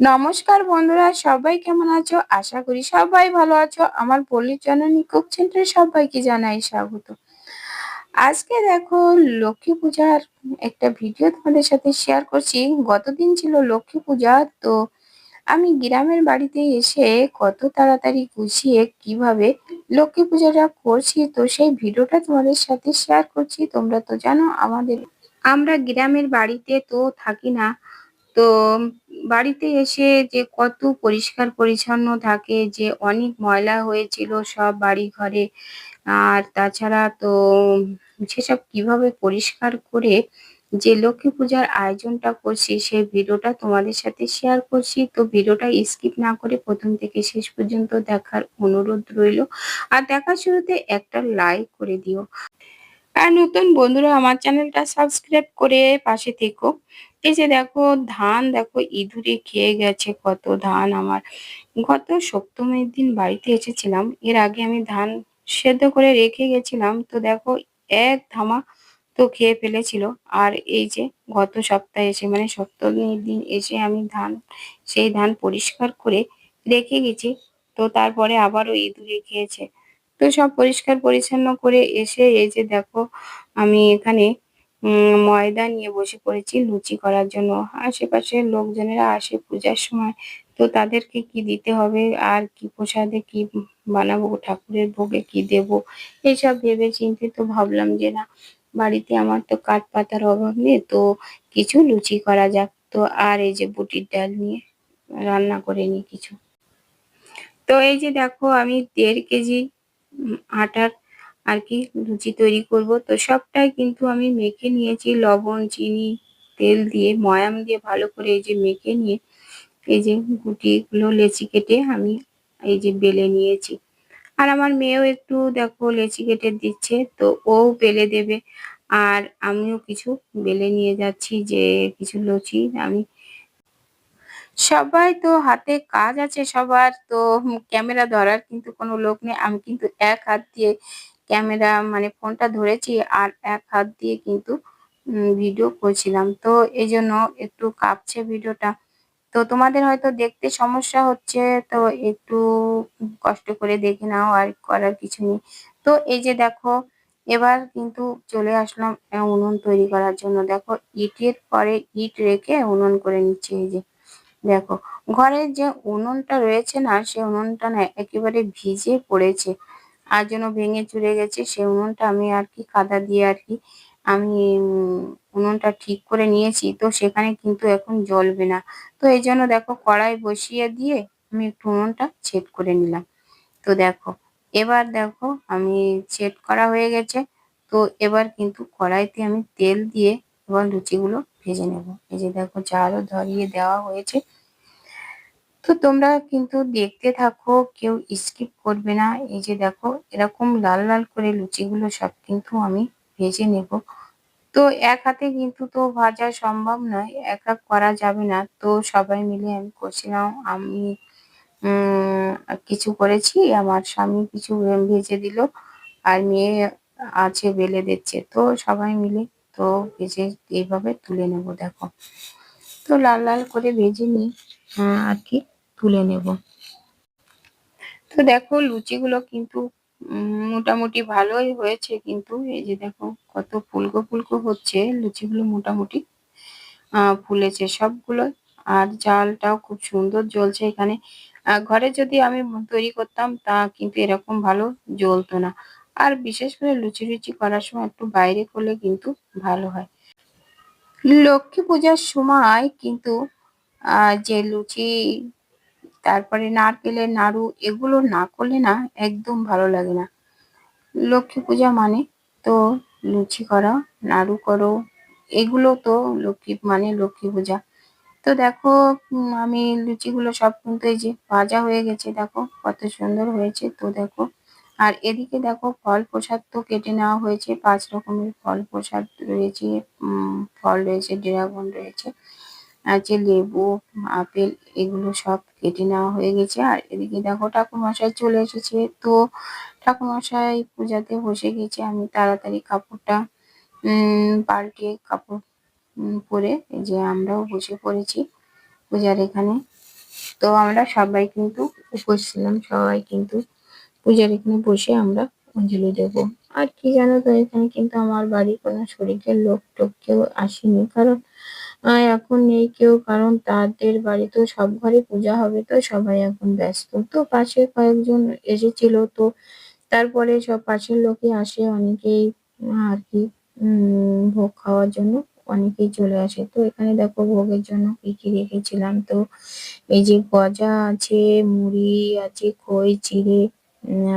নমস্কার বন্ধুরা, সবাই কেমন আছো? আশা করি সবাই ভালো আছো। আমার পল্লীর জননী কুক সেন্টারে সবাইকে জানাই স্বাগত। আজকে দেখো লক্ষ্মী পূজার একটা ভিডিও তোমাদের সাথে শেয়ার করছি। গতদিন ছিল লক্ষ্মী পূজা, তো আমি গ্রামের বাড়িতে এসে কত তাড়াতাড়ি গুছিয়ে কীভাবে লক্ষ্মী পূজাটা করছি, তো সেই ভিডিওটা তোমাদের সাথে শেয়ার করছি। তোমরা তো জানো আমাদের, আমরা গ্রামের বাড়িতে তো থাকি না। তো বাড়িতে এসে যে কত পরিষ্কার পরিচ্ছন্ন থাকে, যে অনেক ময়লা হয়েছিল সব বাড়ি ঘরে আর তাছাড়া তো সেসব কীভাবে পরিষ্কার করে যে লক্ষ্মী পূজার আয়োজনটা করছি সেই ভিডিওটা তোমাদের সাথে শেয়ার করছি। তো ভিডিওটা স্কিপ না করে প্রথম থেকে শেষ পর্যন্ত দেখার অনুরোধ রইল। আর দেখার শুরুতে একটা লাইক করে দিও। আর নতুন বন্ধুরা আমার চ্যানেলটা সাবস্ক্রাইব করে পাশে থেকো। এই যে দেখো, ধান দেখো, ইঁদুরে খেয়ে গেছে, কত ধান আমার। গত সপ্তমীর দিন বাড়িতে এসেছিলাম, এর আগে আমি ধান সেদ্ধ করে রেখে গেছিলাম, তো দেখো, এক ধামা তো খেয়ে ফেলেছিল। আর এই যে গত সপ্তাহে এসে মানে সপ্তমীর দিন এসে আমি ধান, সেই ধান পরিষ্কার করে রেখে গেছি, তো তারপরে আবারও ইঁদুরে খেয়েছে। তো সব পরিষ্কার পরিচ্ছন্ন করে এসে এই যে দেখো, আমি এখানে ময়দা নিয়ে বসে পড়েছি লুচি করার জন্য। আশেপাশের লোকজনেরা আসে পূজার সময়। তো তাদেরকে কি দিতে হবে? আর কি প্রসাদে কি বানাবো? ঠাকুরের ভোগে কি দেব? এইসব ভেবে চিন্তে তো ভাবলাম যে না, বাড়িতে আমার তো কাঠ পাতার অভাব নেই, তো কিছু লুচি করা যাক। তো আর এই যে বুটির ডাল নিয়ে রান্না করে নিই কিছু। তো এই যে দেখো, আমি দেড় কেজি আটার আর কি লুচি তৈরি করব। তো সবটাই কিন্তু আমি মেখে নিয়েছি, লবণ, চিনি, তেল দিয়ে, ময়াম দিয়ে ভালো করে এই যে মেখে নিয়ে এই যে গুটিগুলো লেচি কেটে আমি এই যে বেলে নিয়েছি। আর আমার মেয়েও একটু দেখো লেচি কেটে দিচ্ছে, তো ও বেলে দেবে। আর আমিও কিছু বেলে নিয়ে যাচ্ছি যে কিছু লুচি, আমি সবাই তো হাতে কাজ আছে সবার, তো ক্যামেরা ধরার কিন্তু কোনো লোক নেই, আমি কিন্তু এক হাত দিয়ে ক্যামেরা মানে ফোনটা ধরেছি আর এক হাত দিয়ে কিন্তু ভিডিও করছিলাম। তো এই জন্য একটু কাঁপছে ভিডিওটা তো তোমাদের হয়তো দেখতে সমস্যা হচ্ছে, তো একটু কষ্ট করে দেখে নাও, আর করার কিছু নেই। তো এই যে দেখো, এবার কিন্তু চলে আসলাম উনুন তৈরি করার জন্য। দেখো, ইটের পরে ইট রেখে উনুন করে নিচ্ছে এই যে। দেখো, ঘরের যে উনুনটা রয়েছে না, সে উনুনটা না একেবারে ভিজে পড়েছে। আর যেন ভেঙে চুরে গেছে সেই উনুনটা আমি আর কি কাদা দিয়ে আর কি আমি উনুনটা ঠিক করে নিয়েছি। তো সেখানে কিন্তু এখন জ্বলবে না। তো এই জন্য দেখো কড়াই বসিয়ে দিয়ে আমি একটু উনুনটা ছেদ করে নিলাম। তো দেখো, এবার দেখো আমি ছেদ করা হয়ে গেছে। তো এবার কিন্তু কড়াইতে আমি তেল দিয়ে এবার লুচিগুলো ভেজে নেব। এই যে দেখো চালও ধরিয়ে দেওয়া হয়েছে। তো তোমরা কিন্তু দেখতে থাকো, কেউ স্কিপ করবে না। এই যে দেখো, এরকম লাল লাল করে লুচিগুলো সব কিন্তু আমি ভেজে নেব। তো এক হাতে কিন্তু তো ভাজা সম্ভব নয়, এক এক করা যাবে না। তো সবাই মিলে আমি করছিলাম, আমি কিছু করেছি, আমার স্বামী কিছু ভেজে দিল, আর মেয়ে আছে, বেলে দিচ্ছে। তো সবাই মিলে তো ভেজে এইভাবে তুলে নেব, দেখো। তো লাল লাল করে ভেজে নিই। আর কি, তুলে নেব। তো দেখো, লুচিগুলো কিন্তু মোটামুটি ভালোই হয়েছে কিন্তু, এই যে দেখো, কত ফুলকো ফুলকো হচ্ছে, লুচিগুলো মোটামুটি ফুলেছে সবগুলো। আর জালটাও খুব সুন্দর জ্বলছে এখানে। ঘরে যদি আমি তৈরি করতাম, তা কিন্তু এরকম ভালো জ্বলতো না। আর বিশেষ করে লুচি লুচি করার সময় একটু বাইরে করলে কিন্তু ভালো হয়। লক্ষ্মী পূজার সময় কিন্তু যে লুচি, তারপরে নারকেলের নাড়ু, এগুলো না করলে না একদম ভালো লাগে না। লক্ষ্মী পূজা মানে তো লুচি করা, নাড়ু করো, এগুলো তো লক্ষ্মী মানে লক্ষ্মী পূজা। তো দেখো আমি লুচিগুলো সব কিন্তু এই যে ভাজা হয়ে গেছে, দেখো কত সুন্দর হয়েছে, তো দেখো আর এদিকে দেখো ফল প্রসাদ তো কেটে নেওয়া হয়েছে। পাঁচ রকমের ফল প্রসাদ রয়েছে ফল রয়েছে, ড্রাগন রয়েছে, আছে লেবু, আপেল, এগুলো সব কেটে নেওয়া হয়ে গেছে। আর এদিকে দেখো ঠাকুরমশাই চলে এসেছে। তো ঠাকুরমশাই পূজাতে বসে গেছে। আমি তাড়াতাড়ি কাপড়টা পাল্টে কাপড় পরে যে আমরাও বসে পড়েছি পূজার এখানে। তো আমরা সবাই কিন্তু উপোস ছিলাম, সবাই কিন্তু পূজার এখানে বসে আমরা অঞ্জলি দেব। আর কি জানো তো, এখানে কিন্তু আমার বাড়ির কোনো শরীরের লোক টোক কেউ আসেনি। কারণ এখন নেই কেউ, কারণ তাদের বাড়িতেও সব ঘরে পূজা হবে, তো সবাই এখন ব্যস্ত। তো পাশে কয়েকজন এসেছিল, তো তারপরে সব পাশের লোকে আসে, অনেকেই আর কি ভোগ খাওয়ার জন্য অনেকেই চলে আসে। তো এখানে দেখো ভোগের জন্য কি কি রেখেছিলাম, তো এই যে গজা আছে, মুড়ি আছে, খই, চিড়ে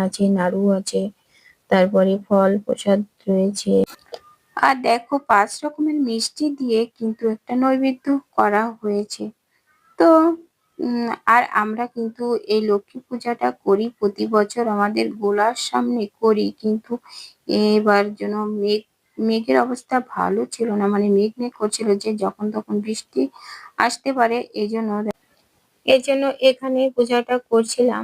আছে নাড়ু আছে তারপরে ফল প্রসাদ রয়েছে। আর দেখো পাঁচ রকমের মিষ্টি দিয়ে কিন্তু একটা নৈবেদ্য করা হয়েছে। তো আর আমরা কিন্তু এই লক্ষ্মী পূজাটা করি প্রতি বছর আমাদের গোলার সামনে করি কিন্তু এবার যেন মেঘ মেঘের অবস্থা ভালো ছিল না মানে মেঘ মেঘ করছিল যে যখন তখন বৃষ্টি আসতে পারে এই জন্য এই জন্য এখানে পূজাটা করছিলাম।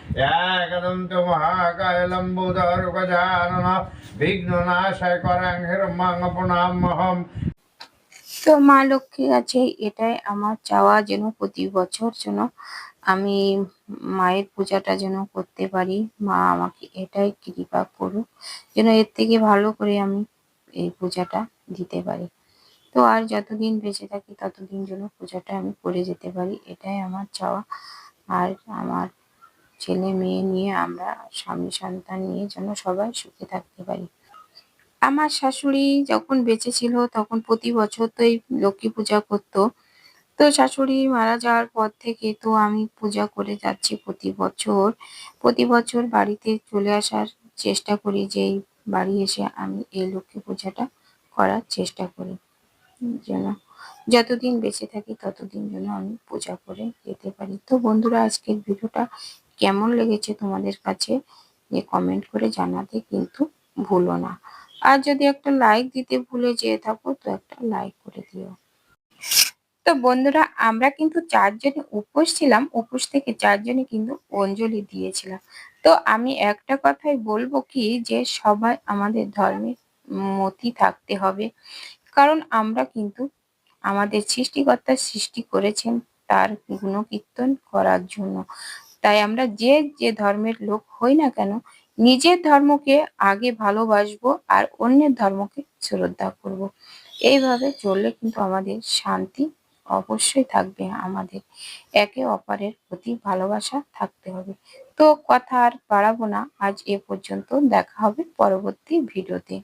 গজানন বিঘ্ননাশয় করাং হিরম্মাং প্রণামহম তো মা লক্ষ্মীর কাছে এটাই আমার চাওয়া যেন প্রতি বছর যেন আমি মায়ের পূজাটা যেন করতে পারি। মা আমাকে এটাই কৃপা করুক, যেন এর থেকে ভালো করে আমি এই পূজাটা দিতে পারি। তো আর যতদিন বেঁচে থাকি, ততদিন যেন পূজাটা আমি করে যেতে পারি, এটাই আমার চাওয়া। আর আমার ছেলে মেয়ে নিয়ে আমরা স্বামী সন্তান নিয়ে যেন সবাই সুখে থাকতে পারি। আমার শাশুড়ি যখন বেঁচে ছিল তখন প্রতি বছর তো এই লক্ষ্মী পূজা করতো। তো শাশুড়ি মারা যাওয়ার পর থেকে তো আমি পূজা করে যাচ্ছি প্রতি বছর। প্রতি বছর বাড়িতে চলে আসার চেষ্টা করি যে বাড়ি এসে আমি এই লক্ষ্মী পূজাটা করার চেষ্টা করি। যেন যতদিন বেঁচে থাকি ততদিন যেন আমি পূজা করে যেতে পারি। তো বন্ধুরা, আজকের ভিডিওটা কেমন লেগেছে তোমাদের কাছে, যে কমেন্ট করে জানাতে কিন্তু ভুলো না। আর যদি একটা লাইক দিতে ভুলে যেয়ে থাকো, তো একটা লাইক করে দিও। তো বন্ধুরা, আমরা কিন্তু চারজনে উপোস ছিলাম, উপোস থেকে চারজনে কিন্তু অঞ্জলি দিয়েছিলাম। তো আমি একটা কথাই বলব কি, যে সবাই আমাদের ধর্মের মতি থাকতে হবে। কারণ আমরা কিন্তু আমাদের সৃষ্টিকর্তা সৃষ্টি করেছেন, তার গুণকীর্তন করার জন্য। তাই আমরা যে যে ধর্মের লোক হই না কেন, নিজের ধর্মকে আগে ভালোবাসবো আর অন্যের ধর্মকে শ্রদ্ধা করব। এইভাবে চললে কিন্তু আমাদের শান্তি অবশ্যই থাকবে, আমাদের একে অপরের প্রতি ভালোবাসা থাকতে হবে তো কথা আর বাড়াবো না, আজ এ পর্যন্ত দেখা হবে পরবর্তী ভিডিওতে